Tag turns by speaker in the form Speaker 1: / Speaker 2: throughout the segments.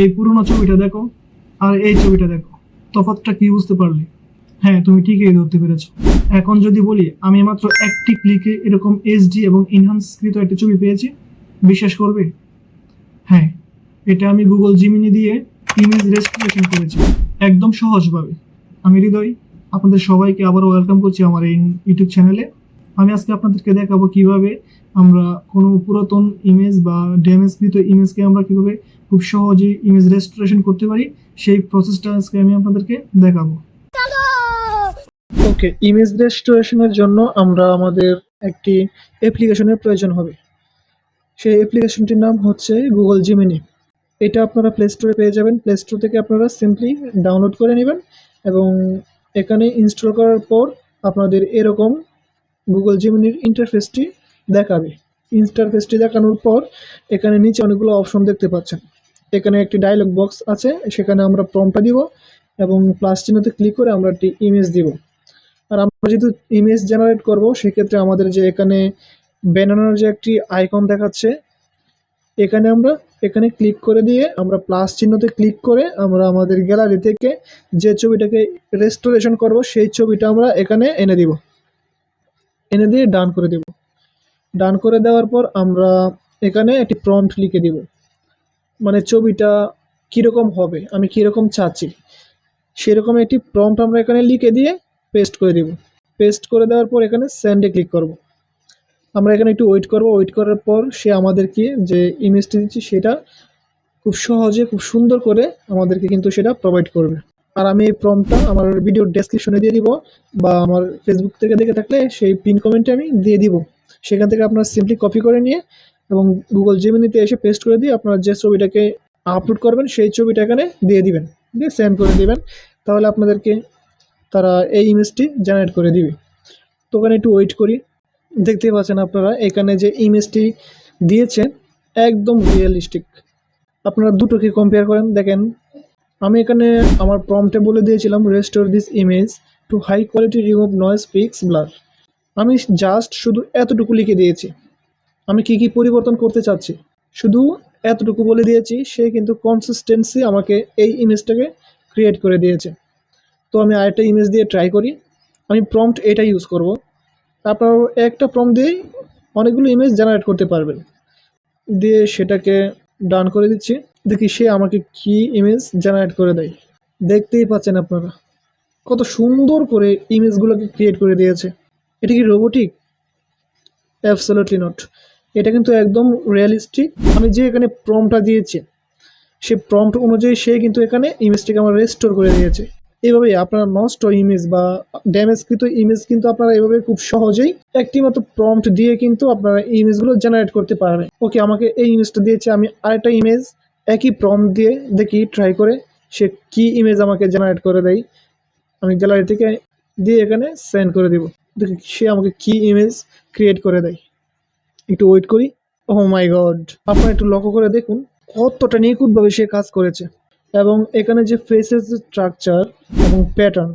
Speaker 1: এই পুরোনো ছবিটা দেখো, আর এই ছবিটা দেখো। তফাৎটা কি বুঝতে পারলে? হ্যাঁ তুমি ঠিকই ধরতে পেরেছ। এখন যদি বলি, আমি মাত্র একটি ক্লিকে এরকম এইচডি এবং ইনহান্সকৃত একটা ছবি পেয়েছি, বিশ্বাস করবে? হ্যাঁ এটা আমি গুগল জিমিনি দিয়ে ইমেজ রেস্টোরেশন করেছি, একদম সহজভাবে। আমি হৃদয়, আপনাদের সবাইকে আবারও ওয়েলকাম করছি আমার এই ইউটিউব চ্যানেলে আমি আজকে আপনাদেরকে দেখাবো কীভাবে আমরা কোনো পুরাতন ইমেজ বা ড্যামেজকৃত ইমেজকে আমরা কীভাবে খুব সহজেই ইমেজ রেস্টোরেশন করতে পারি, সেই প্রসেসটা আজকে আমি আপনাদেরকে দেখাবো। ওকে ইমেজ রেস্টোরেশনের জন্য আমরা আমাদের একটি অ্যাপ্লিকেশনের প্রয়োজন হবে। সেই অ্যাপ্লিকেশনটির নাম হচ্ছে গুগল জিমিনি এটা আপনারা প্লে স্টোরে পেয়ে যাবেন। প্লে স্টোর থেকে আপনারা সিম্পলি ডাউনলোড করে নেবেন এবং এখানে ইনস্টল করার পর আপনাদের এরকম গুগল জিমিনির ইন্টারফেসটি দেখাবে। ইন্টারফেসটি দেখানোর পর এখানে নিচে অনেকগুলো অপশন দেখতে পাচ্ছেন। এখানে একটি ডায়লগ বক্স আছে, সেখানে আমরা প্রমটা দিব এবং প্লাস চিহ্নতে ক্লিক করে আমরা একটি ইমেজ দিব। আর আমরা যেহেতু ইমেজ জেনারেট করব, সেক্ষেত্রে আমাদের যে এখানে ব্যানানোর যে একটি আইকন দেখাচ্ছে, এখানে আমরা, এখানে ক্লিক করে দিয়ে আমরা প্লাস চিহ্নতে ক্লিক করে আমরা আমাদের গ্যালারি থেকে যে ছবিটাকে রেস্টোরেশন করব, সেই ছবিটা আমরা এখানে এনে দিব। এনে দিয়ে ডান করে দেব। ডান করে দেওয়ার পর আমরা এখানে একটি প্রম্পট লিখে দিব। মানে ছবিটা কীরকম হবে, আমি কীরকম চাচ্ছি। সেরকম একটি প্রম্পট আমরা এখানে লিখে দিয়ে পেস্ট করে দিব। পেস্ট করে দেওয়ার পর এখানে সেন্ডে ক্লিক করব। আমরা এখানে একটু ওয়েট করব। ওয়েট করার পর সে আমাদেরকে যে ইমেজটি দিচ্ছি, সেটা খুব সহজে, খুব সুন্দর করে আমাদেরকে কিন্তু সেটা প্রোভাইড করবে। আর আমি এই প্রমটা আমার ভিডিওর ডেসক্রিপশনে দিয়ে দিব বা আমার ফেসবুক থেকে দেখে থাকলে সেই পিন কমেন্টে আমি দিয়ে দিব। সেখান থেকে আপনারা সিম্পলি কপি করে নিয়ে এবং গুগল জিমিনিতে এসে পেস্ট করে দিয়ে আপনারা যে ছবিটাকে আপলোড করবেন, সেই ছবিটা এখানে দিয়ে দিবেন। দিয়ে সেন্ড করে দিবেন। তাহলে আপনাদেরকে তারা এই ইমেজটি জেনারেট করে দিবে। তো ওখানে একটু ওয়েট করি। দেখতেই পাচ্ছেন আপনারা, এখানে যে ইমেজটি দিয়েছে, একদম রিয়েলিস্টিক আপনারা দুটোকে কম্পেয়ার করেন। দেখেন আমি এখানে আমার প্রম্পটে বলে দিয়েছিলাম restore this image to high quality remove noise fix blur আমি জাস্ট শুধু এতটুকু লিখে দিয়েছি। আমি কি কি পরিবর্তন করতে চাচ্ছি? শুধু এতটুকু বলে দিয়েছি, সে কিন্তু কনসিস্টেন্সি আমাকে এই ইমেজটাকে ক্রিয়েট করে দিয়েছে। তো আমি আরেকটা ইমেজ দিয়ে ট্রাই করি। আমি প্রম্পট এটা ইউজ করব। তারপর একটা প্রম্পট দিয়েই অনেকগুলো ইমেজ জেনারেট করতে পারবেন। দিয়ে সেটাকে ডান করে দিচ্ছি। দেখি সে আমাকে কি ইমেজ জেনারেট করে দেয়। দেখতেই পাচ্ছেন আপনারা। কত সুন্দর করে ইমেজগুলোকে ক্রিয়েট করে দিয়েছে। এটা কি রোবোটিক অ্যাবসোলুটলি নট এটা কিন্তু একদম রিয়েলিস্টিক আমি যে এখানে প্রমটা দিয়েছি, সে প্রম্পট অনুযায়ী সে কিন্তু এখানে ইমেজটিকে আমার রেস্টোর করে দিয়েছে। এভাবে আপনার নষ্ট ইমেজ বা ড্যামেজকৃত ইমেজ কিন্তু আপনারা এভাবে খুব সহজেই একটি মাত্র প্রম্পট দিয়ে কিন্তু আপনারা ইমেজগুলো জেনারেট করতে পারবেন। ওকে আমাকে এই ইমেজটা দিয়েছে, আমি আরেকটা ইমেজ একই প্রম্পট দিয়ে দেখি ট্রাই করে, সে কি ইমেজ আমাকে জেনারেট করে দেয়। আমি গ্যালারি থেকে দিয়ে এখানে সেন্ড করে দেব। দেখি, সে আমাকে কি ইমেজ ক্রিয়েট করে দেয়। একটু ওয়েট করি। ও মাই গড আপনারা একটু লক্ষ্য করে দেখুন, কতটা নিখুঁতভাবে সে কাজ করেছে। এবং এখানে যে ফেসের যে স্ট্রাকচার এবং প্যাটার্ন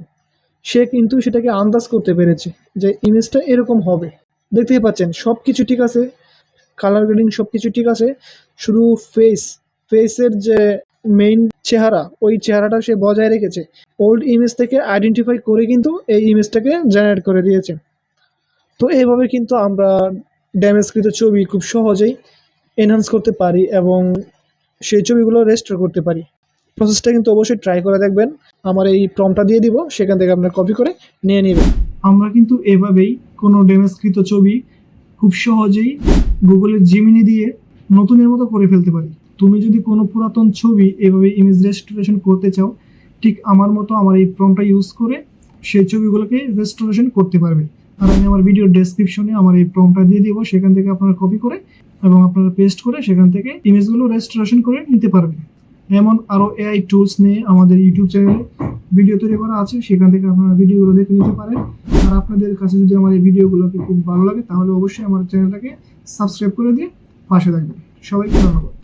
Speaker 1: সে কিন্তু সেটাকে আন্দাজ করতে পেরেছে যে ইমেজটা এরকম হবে। দেখতেই পাচ্ছেন সব কিছু ঠিক আছে কালার গ্রেডিং সব কিছু ঠিক আছে, শুধু ফেস ফেসের যে মেইন চেহারা, ওই চেহারাটা সে বজায় রেখেছে। ওল্ড ইমেজ থেকে আইডেন্টিফাই করে কিন্তু এই ইমেজটাকে জেনারেট করে দিয়েছে। তো এইভাবে কিন্তু আমরা ড্যামেজকৃত ছবি খুব সহজেই এনহান্স করতে পারি এবং সেই ছবিগুলো রেস্টোর করতে পারি। প্রসেসটা কিন্তু অবশ্যই ট্রাই করে দেখবেন। আমার এই প্রমটা দিয়ে দিব, সেখান থেকে আপনার কপি করে নিয়ে নেবেন। আমরা কিন্তু এভাবেই কোনো ড্যামেজকৃত ছবি খুব সহজেই গুগলের জিমিনি দিয়ে নতুনের মতো করে ফেলতে পারি। তুমি যদি কোনো পুরাতন ছবি এভাবে ইমেজ রেস্টোরেশন করতে চাও, ঠিক আমার মতো আমার এই প্রমটা ইউজ করে সেই ছবিগুলোকে রেস্টোরেশন করতে পারবে। আর আমি আমার ভিডিও ডেসক্রিপশনে আমার এই প্রমটা দিয়ে দিব, সেখান থেকে আপনারা কপি করে এবং আপনারা পেস্ট করে সেখান থেকে ইমেজগুলো রেস্টোরেশন করে নিতে পারবেন। এমন আরও এআই টুলস নিয়ে আমাদের ইউটিউব চ্যানেলে ভিডিও তৈরি করা আছে, সেখান থেকে আপনারা ভিডিওগুলো দেখে নিতে পারেন। আর আপনাদের কাছে যদি আমার এই ভিডিওগুলোকে খুব ভালো লাগে, তাহলে অবশ্যই আমার চ্যানেলটাকে সাবস্ক্রাইব করে দিয়ে পাশে থাকবেন। সবাইকে ধন্যবাদ।